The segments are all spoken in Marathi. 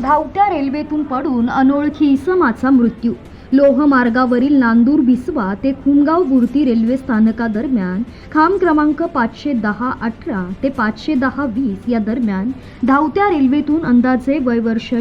धावत्या रेल्वेतून पडून अनोळखी इसमाचा मृत्यू. लोहमार्गावरील नांदूर बिसवा ते खुमगाव बुर्ती रेल्वे स्थानकादरम्यान खांब क्रमांक पाचशे दहा अठरा ते पाचशे दहा वीस या दरम्यान धावत्या रेल्वेतून अंदाजे वय वर्ष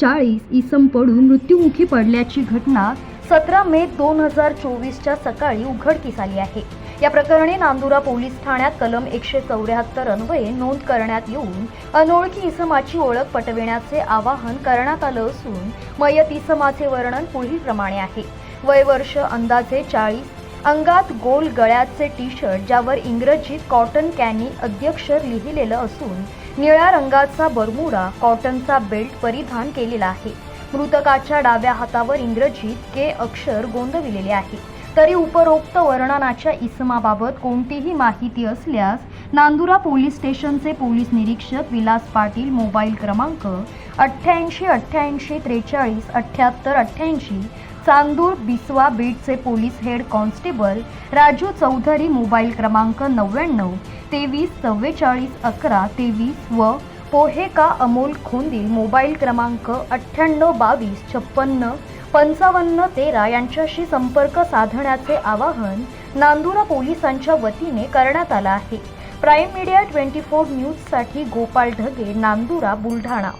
चाळीस इसम पडून मृत्युमुखी पडल्याची घटना सतरा मे दोन हजार चोवीसच्या सकाळी उघडकीस आली आहे. या प्रकरणी नांदुरा पोलीस ठाण्यात कलम एकशे चौऱ्याहत्तर अन्वये नोंद करण्यात येऊन अनोळखी इसमाची ओळख पटविण्याचे आवाहन करण्यात आलं असून मयत इसमाचे वर्णन पुढीलप्रमाणे आहे. वय वर्ष अंदाजे चाळीस अंगात गोल गळ्याचे टी शर्ट ज्यावर इंग्रजीत कॉटन कॅनी अध्यक्षर लिहिलेलं असून निळ्या रंगाचा बरमुडा कॉटनचा बेल्ट परिधान केलेला आहे. मृतकाच्या डाव्या हातावर इंग्रजीत के अक्षर गोंदविलेले आहे. तरी उपरोक्त वर्णनाच्या इसमाबाबत कोणतीही माहिती असल्यास नांदुरा पोलीस स्टेशनचे पोलीस निरीक्षक विलास पाटील मोबाईल क्रमांक अठ्ठ्याऐंशी अठ्ठ्याऐंशी त्रेचाळीस अठ्ठ्याहत्तर अठ्ठ्याऐंशी चांदूर बिसवा बीडचे police head constable Raju Chaudhari mobile क्रमांक नव्याण्णव तेवीस चव्वेचाळीस अकरा तेवीस व पोहेका अमोल खोंदील मोबाईल क्रमांक अठ्ठ्याण्णव बावीस छप्पन्न पंचावन्न तेरा यांच्याशी संपर्क साधण्याचे आवाहन नांदुरा पोलिसांच्या वतीने करण्यात आलं आहे. प्राईम मीडिया ट्वेंटी फोर न्यूजसाठी गोपाल ढगे नांदुरा बुलढाणा.